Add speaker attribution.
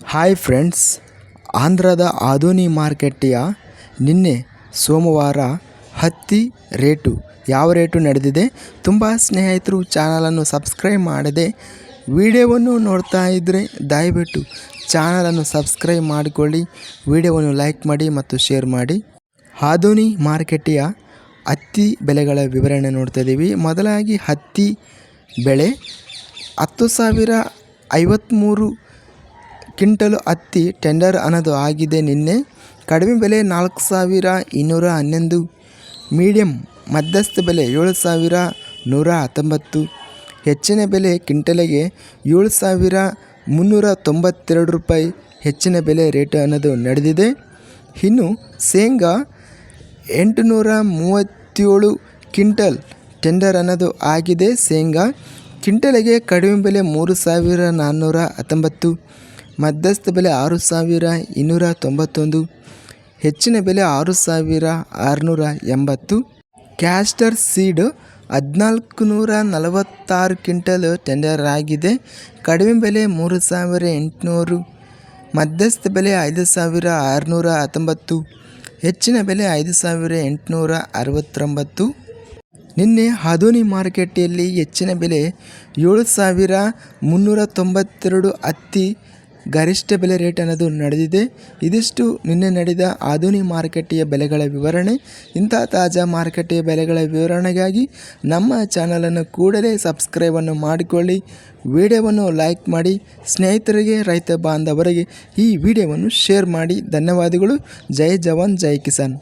Speaker 1: Hi friends ಆಂಧ್ರದ ಆದೋನಿ ಮಾರ್ಕೆಟ್ಯ ನಿನ್ನೆ ಸೋಮವಾರ ಹತ್ತಿ ರೇಟು ಯಾವ ರೇಟು ನಡೆದಿದೆ ತುಂಬ ಸ್ನೇಹಿತರು ಚಾನಲನ್ನು ಸಬ್ಸ್ಕ್ರೈಬ್ ಮಾಡದೆ ವಿಡಿಯೋವನ್ನು ನೋಡ್ತಾ ಇದ್ದರೆ ದಯವಿಟ್ಟು ಚಾನಲನ್ನು ಸಬ್ಸ್ಕ್ರೈಬ್ ಮಾಡಿಕೊಳ್ಳಿ, ವಿಡಿಯೋವನ್ನು ಲೈಕ್ ಮಾಡಿ ಮತ್ತು ಶೇರ್ ಮಾಡಿ. ಆದೋನಿ ಮಾರ್ಕೆಟಿಯ ಹತ್ತಿ ಬೆಲೆಗಳ ವಿವರಣೆ ನೋಡ್ತಾ ಇದ್ದೀವಿ. ಮೊದಲಾಗಿ ಹತ್ತಿ ಬೆಳೆ ಹತ್ತು ಸಾವಿರ ಐವತ್ತ್ಮೂರು ಕ್ವಿಂಟಲು ಹತ್ತಿ ಟೆಂಡರ್ ಅನ್ನೋದು ಆಗಿದೆ ನಿನ್ನೆ. ಕಡಿಮೆ ಬೆಲೆ ನಾಲ್ಕು ಸಾವಿರ ಇನ್ನೂರ ಹನ್ನೊಂದು, ಮೀಡಿಯಂ ಮಧ್ಯಸ್ಥ ಬೆಲೆ ಏಳು ಸಾವಿರ ನೂರ ಹತ್ತೊಂಬತ್ತು, ಹೆಚ್ಚಿನ ಬೆಲೆ ಕ್ವಿಂಟಲಿಗೆ ಏಳು ಸಾವಿರ ಮುನ್ನೂರ ತೊಂಬತ್ತೆರಡು ರೂಪಾಯಿ ಹೆಚ್ಚಿನ ಬೆಲೆ ರೇಟ್ ಅನ್ನೋದು ನಡೆದಿದೆ. ಇನ್ನು ಶೇಂಗಾ ಎಂಟುನೂರ ಮೂವತ್ತೇಳು ಕ್ವಿಂಟಲ್ ಟೆಂಡರ್ ಅನ್ನೋದು ಆಗಿದೆ. ಶೇಂಗಾ ಕ್ವಿಂಟಲಿಗೆ ಕಡಿಮೆ ಬೆಲೆ ಮೂರು ಸಾವಿರ ನಾನ್ನೂರ ಹತ್ತೊಂಬತ್ತು ಮಧ್ಯಸ್ಥ ಬೆಲೆ ಆರು ಸಾವಿರ ಇನ್ನೂರ ತೊಂಬತ್ತೊಂದು, ಹೆಚ್ಚಿನ ಬೆಲೆ ಆರು ಸಾವಿರ ಆರುನೂರ ಎಂಬತ್ತು. ಕ್ಯಾಸ್ಟರ್ ಸೀಡ್ ಹದಿನಾಲ್ಕು ನೂರ ನಲವತ್ತಾರು ಕ್ವಿಂಟಲ್ ಟೆಂಡರ್ ಆಗಿದೆ. ಕಡಿಮೆ ಬೆಲೆ ಮೂರು ಸಾವಿರ ಎಂಟುನೂರು, ಮಧ್ಯಸ್ಥ ಬೆಲೆ ಐದು ಸಾವಿರ ಆರುನೂರ ಹತ್ತೊಂಬತ್ತು, ಹೆಚ್ಚಿನ ಬೆಲೆ ಐದು ಸಾವಿರ ಎಂಟುನೂರ ಅರವತ್ತೊಂಬತ್ತು. ನಿನ್ನೆ ಹದೋನಿ ಮಾರುಕಟ್ಟೆಯಲ್ಲಿ ಹೆಚ್ಚಿನ ಬೆಲೆ ಏಳು ಸಾವಿರ ಮುನ್ನೂರ ತೊಂಬತ್ತೆರಡು ಹತ್ತಿ ಗರಿಷ್ಠ ಬೆಲೆ ರೇಟ್ ಅನ್ನೋದು ನಡೆದಿದೆ. ಇದಿಷ್ಟು ನಿನ್ನೆ ನಡೆದ ಆಧುನಿಕ ಮಾರುಕಟ್ಟೆಯ ಬೆಲೆಗಳ ವಿವರಣೆ. ಇಂಥ ತಾಜಾ ಮಾರುಕಟ್ಟೆಯ ಬೆಲೆಗಳ ವಿವರಣೆಗಾಗಿ ನಮ್ಮ ಚಾನಲನ್ನು ಕೂಡಲೇ ಸಬ್ಸ್ಕ್ರೈಬನ್ನು ಮಾಡಿಕೊಳ್ಳಿ. ವಿಡಿಯೋವನ್ನು ಲೈಕ್ ಮಾಡಿ. ಸ್ನೇಹಿತರಿಗೆ, ರೈತ ಬಾಂಧವರಿಗೆ ಈ ವಿಡಿಯೋವನ್ನು ಶೇರ್ ಮಾಡಿ. ಧನ್ಯವಾದಗಳು. ಜೈ ಜವಾನ್, ಜೈ ಕಿಸಾನ್.